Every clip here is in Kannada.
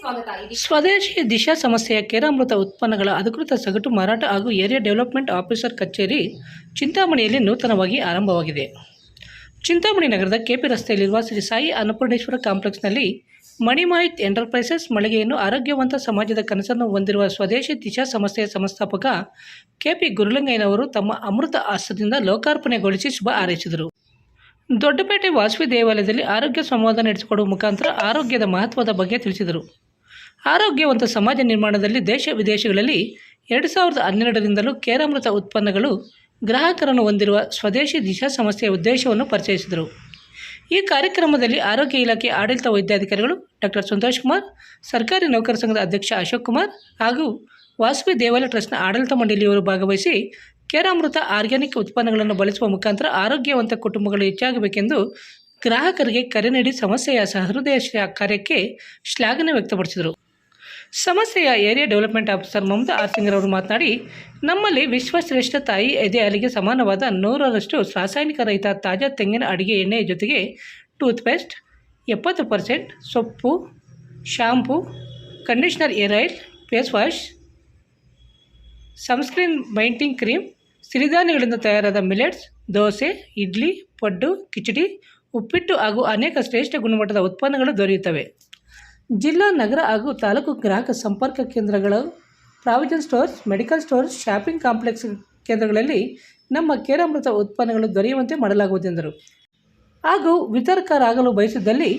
ಸ್ವಾಗತ. ಸ್ವದೇಶಿ ದಿಶಾ ಸಮಸ್ಯೆಯ ಕೇರಾಮೃತ ಉತ್ಪನ್ನಗಳ ಅಧಿಕೃತ ಸಗಟು ಮಾರಾಟ ಹಾಗೂ ಏರಿಯಾ ಡೆವಲಪ್ಮೆಂಟ್ ಆಫೀಸರ್ ಕಚೇರಿ ಚಿಂತಾಮಣಿಯಲ್ಲಿ ನೂತನವಾಗಿ ಆರಂಭವಾಗಿದೆ. ಚಿಂತಾಮಣಿ ನಗರದ ಕೆಪಿ ರಸ್ತೆಯಲ್ಲಿರುವ ಶ್ರೀ ಸಾಯಿ ಅನ್ನಪೂರ್ಣೇಶ್ವರ ಕಾಂಪ್ಲೆಕ್ಸ್ನಲ್ಲಿ ಮಣಿಮಾಹಿತ್ ಎಂಟರ್ಪ್ರೈಸಸ್ ಮಳಿಗೆಯನ್ನು ಆರೋಗ್ಯವಂತ ಸಮಾಜದ ಕನಸನ್ನು ಹೊಂದಿರುವ ಸ್ವದೇಶಿ ದಿಶಾ ಸಂಸ್ಥೆಯ ಸಂಸ್ಥಾಪಕ ಕೆಪಿ ಗುರುಲಿಂಗಯ್ಯನವರು ತಮ್ಮ ಅಮೃತ ಆಸ್ತದಿಂದ ಲೋಕಾರ್ಪಣೆಗೊಳಿಸಿ ಶುಭ ಹಾರೈಸಿದರು. ದೊಡ್ಡಪೇಟೆ ವಾಸವಿ ದೇವಾಲಯದಲ್ಲಿ ಆರೋಗ್ಯ ಸಂವಾದ ನಡೆಸಿಕೊಡುವ ಮುಖಾಂತರ ಆರೋಗ್ಯದ ಮಹತ್ವದ ಬಗ್ಗೆ ತಿಳಿಸಿದರು. ಆರೋಗ್ಯವಂತ ಸಮಾಜ ನಿರ್ಮಾಣದಲ್ಲಿ ದೇಶ ವಿದೇಶಗಳಲ್ಲಿ ಎರಡು ಸಾವಿರದ ಹನ್ನೆರಡರಿಂದಲೂ ಕೇರಾಮೃತ ಉತ್ಪನ್ನಗಳು ಗ್ರಾಹಕರನ್ನು ಹೊಂದಿರುವ ಸ್ವದೇಶಿ ದಿಶಾ ಸಂಸ್ಥೆಯ ಉದ್ದೇಶವನ್ನು ಪರಿಚಯಿಸಿದರು. ಈ ಕಾರ್ಯಕ್ರಮದಲ್ಲಿ ಆರೋಗ್ಯ ಇಲಾಖೆ ಆಡಳಿತ ವೈದ್ಯಾಧಿಕಾರಿಗಳು ಡಾಕ್ಟರ್ ಸಂತೋಷ್ ಕುಮಾರ್, ಸರ್ಕಾರಿ ನೌಕರ ಸಂಘದ ಅಧ್ಯಕ್ಷ ಅಶೋಕ್ ಕುಮಾರ್ ಹಾಗೂ ವಾಸವಿ ದೇವಾಲಯ ಟ್ರಸ್ಟ್ನ ಆಡಳಿತ ಮಂಡಳಿಯವರು ಭಾಗವಹಿಸಿ ಕೇರಾಮೃತ ಆರ್ಗ್ಯಾನಿಕ್ ಉತ್ಪನ್ನಗಳನ್ನು ಬಳಸುವ ಮುಖಾಂತರ ಆರೋಗ್ಯವಂತ ಕುಟುಂಬಗಳು ಹೆಚ್ಚಾಗಬೇಕೆಂದು ಗ್ರಾಹಕರಿಗೆ ಕರೆ ನೀಡಿ ಸಮಸ್ಯೆಯ ಸಹೃದಯ ಕಾರ್ಯಕ್ಕೆ ಶ್ಲಾಘನೆ ವ್ಯಕ್ತಪಡಿಸಿದರು. ಸಮಸ್ಯೆಯ area development officer Mamata R Singh ಅವರು ಮಾತನಾಡಿ, ನಮ್ಮಲ್ಲಿ ವಿಶ್ವಶ್ರೇಷ್ಠ ತಾಯಿ ಎದೆ ಹಾಲಿಗೆ ಸಮಾನವಾದ ನೂರರಷ್ಟು ರಾಸಾಯನಿಕ ರಹಿತ ತಾಜಾ ತೆಂಗಿನ ಅಡಿಗೆ ಎಣ್ಣೆಯ ಜೊತೆಗೆ ಟೂತ್ಪೇಸ್ಟ್, ಎಪ್ಪತ್ತು percent soap, shampoo, conditioner hair oil, face wash sunscreen ಬೈಂಟಿಂಗ್ cream ಸಿರಿಧಾನ್ಯಗಳಿಂದ ತಯಾರಾದ ಮಿಲೆಟ್ಸ್, ದೋಸೆ, ಇಡ್ಲಿ, ಪಡ್ಡು, ಕಿಚಡಿ, ಉಪ್ಪಿಟ್ಟು ಹಾಗೂ ಅನೇಕ ಶ್ರೇಷ್ಠ ಗುಣಮಟ್ಟದ ಉತ್ಪನ್ನಗಳು ದೊರೆಯುತ್ತವೆ. ಜಿಲ್ಲಾ, ನಗರ ಹಾಗೂ ತಾಲೂಕು ಗ್ರಾಹಕ ಸಂಪರ್ಕ ಕೇಂದ್ರಗಳು, provision stores, medical stores, shopping complex ಕೇಂದ್ರಗಳಲ್ಲಿ ನಮ್ಮ ಕೇರಾಮೃತ ಉತ್ಪನ್ನಗಳು ದೊರೆಯುವಂತೆ ಮಾಡಲಾಗುವುದೆಂದರು ಹಾಗೂ ವಿತರಕರಾಗಲು ಬಯಸಿದ್ದಲ್ಲಿ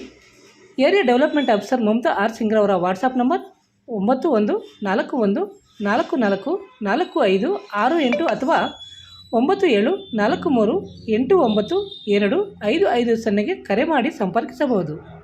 area development officer Mamata R ಸಿಂಗ್ರವರ WhatsApp number ಒಂಬತ್ತು ಒಂದು, ನಾಲ್ಕು ಒಂದು, ನಾಲ್ಕು ನಾಲ್ಕು ನಾಲ್ಕು ಐದು, ಆರು ಎಂಟು ಅಥವಾ ಒಂಬತ್ತು ಏಳು, ನಾಲ್ಕು ಮೂರು, ಎಂಟು ಒಂಬತ್ತು, ಎರಡು, ಐದು ಐದು ಸೊನ್ನೆಗೆ ಕರೆ ಮಾಡಿ ಸಂಪರ್ಕಿಸಬಹುದು.